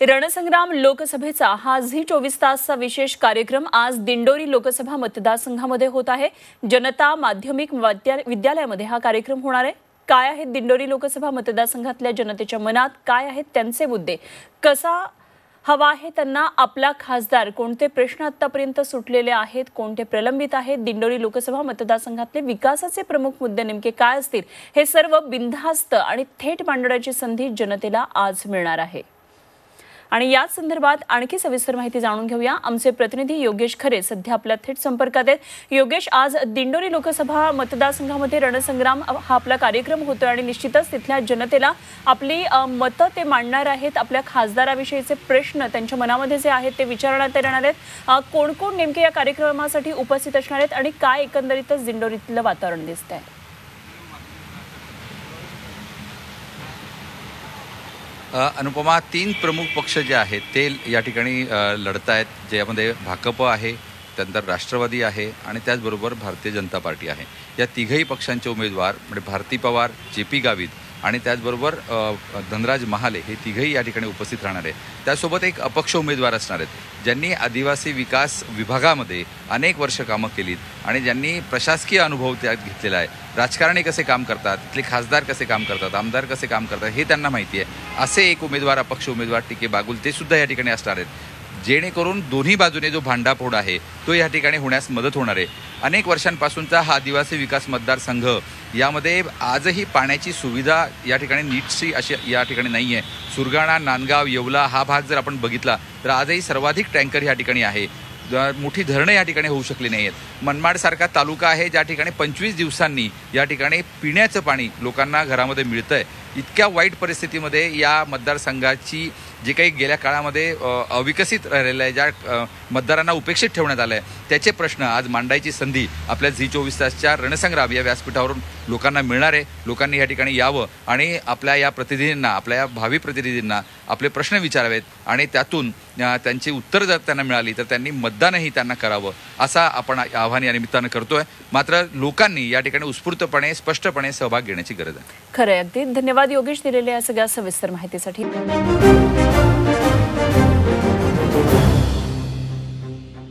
रणसंग्राम लोकसभेचा हा झी चोवीस तासचा विशेष कार्यक्रम आज दिंडोरी लोकसभा मतदारसंघामध्ये होत आहे. जनता माध्यमिक विद्यालयामध्ये हा कार्यक्रम होणार आहे. काय आहेत दिंडोरी लोकसभा मतदारसंघातल्या जनतेच्या मनात? काय आहेत त्यांचे मुद्दे? कसा हवा आहे त्यांना? आपला खासदार कोणते प्रश्न आतापर्यंत सुटलेले आहेत? कोणते प्रलंबित आहेत? दिंडोरी लोकसभा मतदारसंघातले विकासाचे प्रमुख मुद्दे नेमके काय असतील? हे सर्व बिनधास्त आणि थेट मांडण्याची संधी जनतेला आज मिळणार आहे. आणि याच संदर्भात आणखी सविस्तर माहिती जाणून घेऊया. आमचे प्रतिनिधी योगेश खरे सध्या आपल्या थेट संपर्कात आहेत. योगेश आज दिंडोरी लोकसभा मतदारसंघामध्ये रणसंग्राम हा आपला कार्यक्रम होतोय आणि निश्चितच तिथल्या जनतेला आपली मतं ते मांडणार आहेत. आपल्या खासदाराविषयीचे प्रश्न त्यांच्या मनामध्ये जे आहेत ते विचारण्यात येणार आहेत. कोण कोण नेमके या कार्यक्रमासाठी उपस्थित असणार आहेत आणि काय एकंदरीतच दिंडोरीतलं वातावरण दिसत आहे अनुपमा तीन प्रमुख पक्ष जे आहेत ते या ठिकाणी लढत आहेत ज्यामध्ये भाकप आहे त्यानंतर राष्ट्रवादी आहे आणि त्याचबरोबर भारतीय जनता पार्टी आहे. या तिघही पक्षांचे उमेदवार म्हणजे भारती पवार जे पी गावित आणि त्याचबरोबर धनराज महाले हे तिघही या ठिकाणी उपस्थित राहणार आहे त्यासोबत एक अपक्ष उमेदवार असणार आहेत ज्यांनी आदिवासी विकास विभागामध्ये अनेक वर्ष कामं केलीत आणि ज्यांनी प्रशासकीय अनुभव त्यात घेतलेला आहे. राजकारणी कसे काम करतात तिथले खासदार कसे काम करतात आमदार कसे काम करतात हे त्यांना माहिती आहे. असे एक उमेदवार अपक्ष उमेदवार टीके बागुल ते सुद्धा या ठिकाणी असणार आहेत. जेणेकरून दोन्ही बाजूने जो भांडाफोड आहे तो या ठिकाणी होण्यास मदत होणार आहे. अनेक वर्षांपासूनचा हा आदिवासी विकास मतदारसंघ यामध्ये आजही पाण्याची सुविधा या ठिकाणी नीटशी अशी या ठिकाणी नाही आहे. सुरगाणा नांदगाव येवला हा भाग जर आपण बघितला तर आजही सर्वाधिक टँकर या ठिकाणी आहे. ज- मोठी धरणं या ठिकाणी होऊ शकली नाही आहेत मनमाडसारखा तालुका आहे ज्या ठिकाणी पंचवीस दिवसांनी या ठिकाणी पिण्याचं पाणी लोकांना घरामध्ये मिळतं आहे इतक्या वाईट परिस्थितीमध्ये या मतदारसंघाची जे काही गेल्या काळामध्ये अविकसित राहिलेलं आहे ज्या मतदारांना उपेक्षित ठेवण्यात आलं आहे त्याचे प्रश्न आज मांडायची संधी आपल्या झी चोवीस तासच्या रणसंग्राम या व्यासपीठावरून लोकांना मिळणार आहे. लोकांनी या ठिकाणी यावं आणि आपल्या या प्रतिनिधींना आपल्या या भावी प्रतिनिधींना आपले प्रश्न विचारावेत आणि त्यातून त्यांची उत्तरं जर त्यांना मिळाली तर त्यांनी मतदानही त्यांना करावं असा आपण आव्हान या निमित्तानं करतोय. मात्र लोकांनी या ठिकाणी उत्स्फूर्तपणे स्पष्टपणे सहभाग घेण्याची गरज आहे. खरं आहे अगदी धन्यवाद योगेश दिलेल्या या सगळ्या सविस्तर माहितीसाठी.